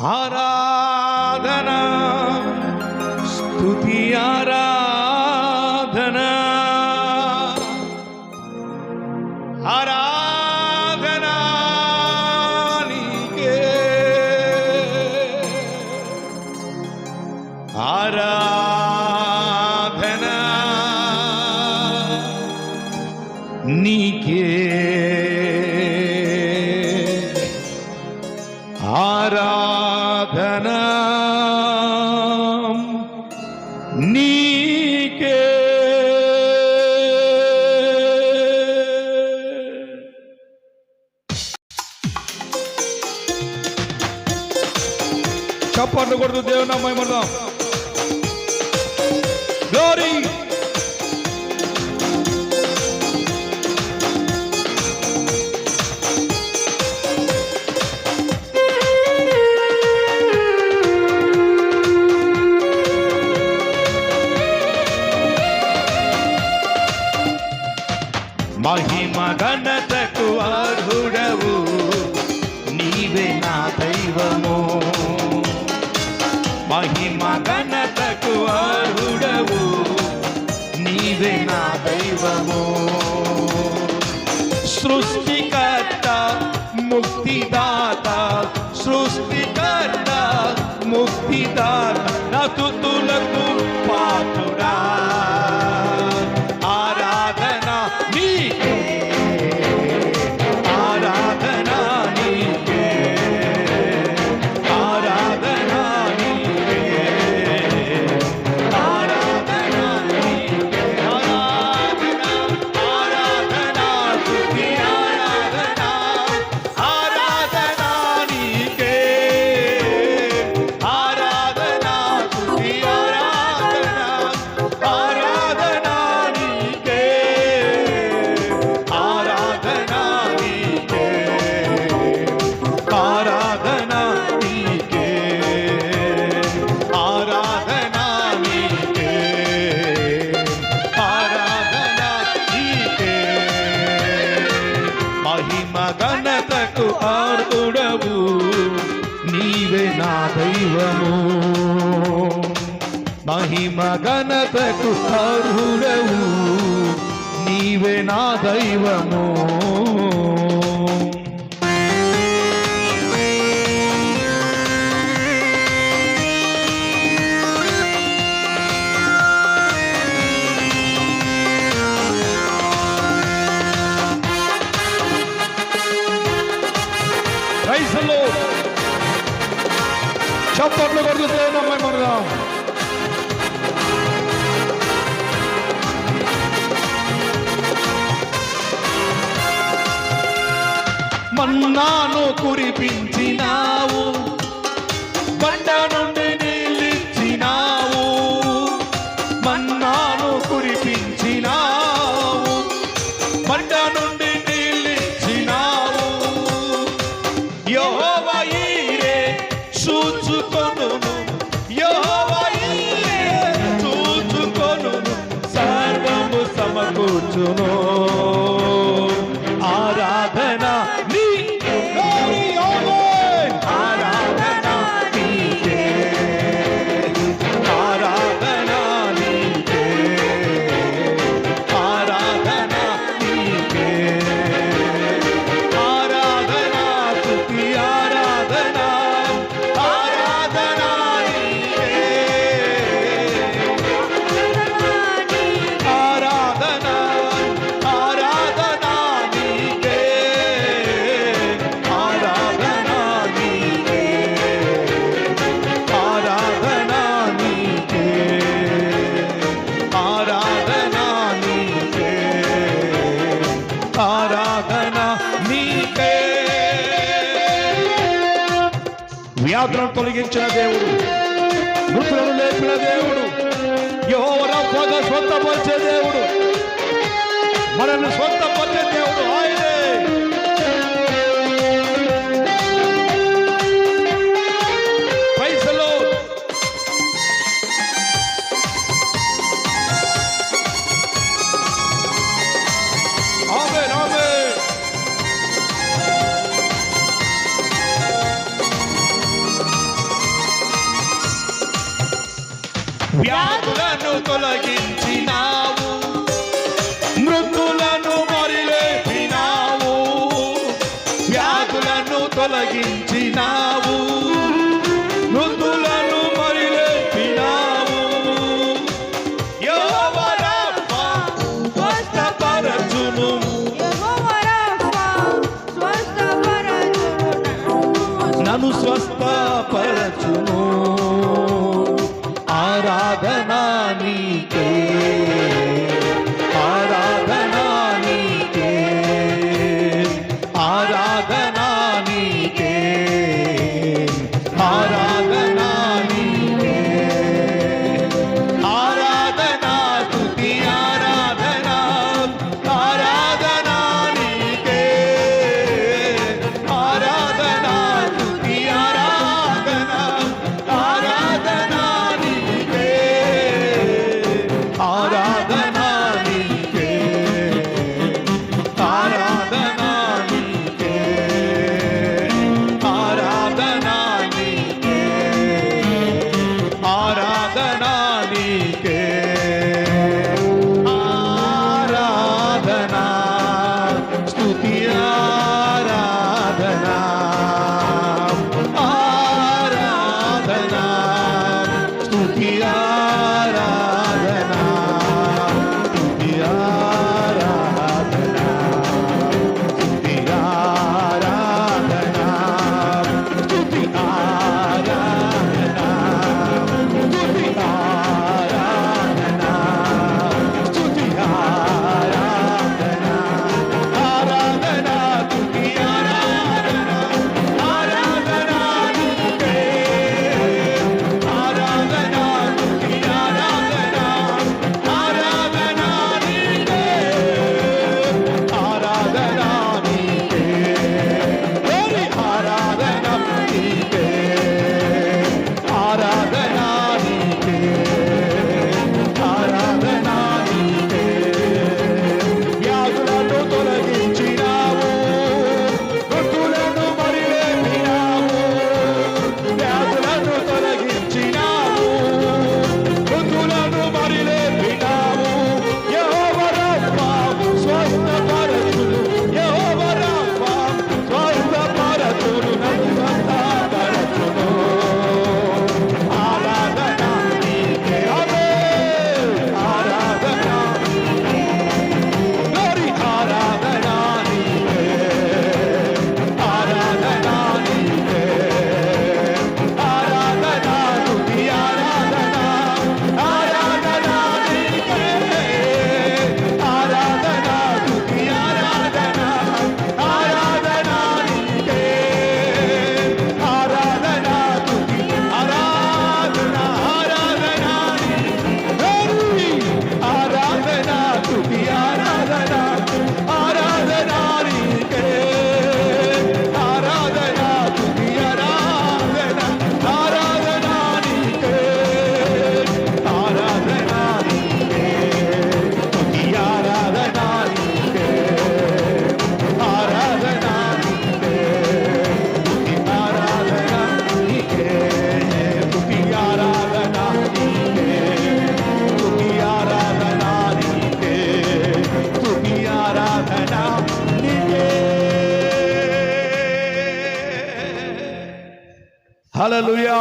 Aradhana, Stuti Aradhana, Aradhana Nike, Aradhana. నీకే. చప్పట్లు కొడుతూ దేవుని అమ్మాయి మరదాం గ్లోరీ మహిమ ఘనతకు అర్హుడవు. నీవే నా దైవము. మహిమ ఘనతకు అర్హుడవు. నీవే నా దైవము. సృష్టికర్త ముక్తిదాత సృష్టికర్త ముక్తిదాత నతుతులకు పాతుడా దైవము మహిమ ఘనతకు అర్హుడవు. నీవే నా దైవము. చప్పట్లు కొడుతూ అమ్మాయి మనదాం మన్నాను కురిపించినావు బండ నుండి నీళ్ళిచ్చినావు. మన్నాను కురిపించినావు బండ నుండి వ్యాధులను తొలగించిన దేవుడు. మృతులను లేపిన దేవుడు. యెహోవా స్వంతపరిచే దేవుడు. మనల్ని స్వంతపరిచే దేవుడు. ఆయన తొలగించినావు. మృతులను మరిలేపినావు. స్వస్థపరచును. నన్ను స్వస్థపరచును ഹലലുയാ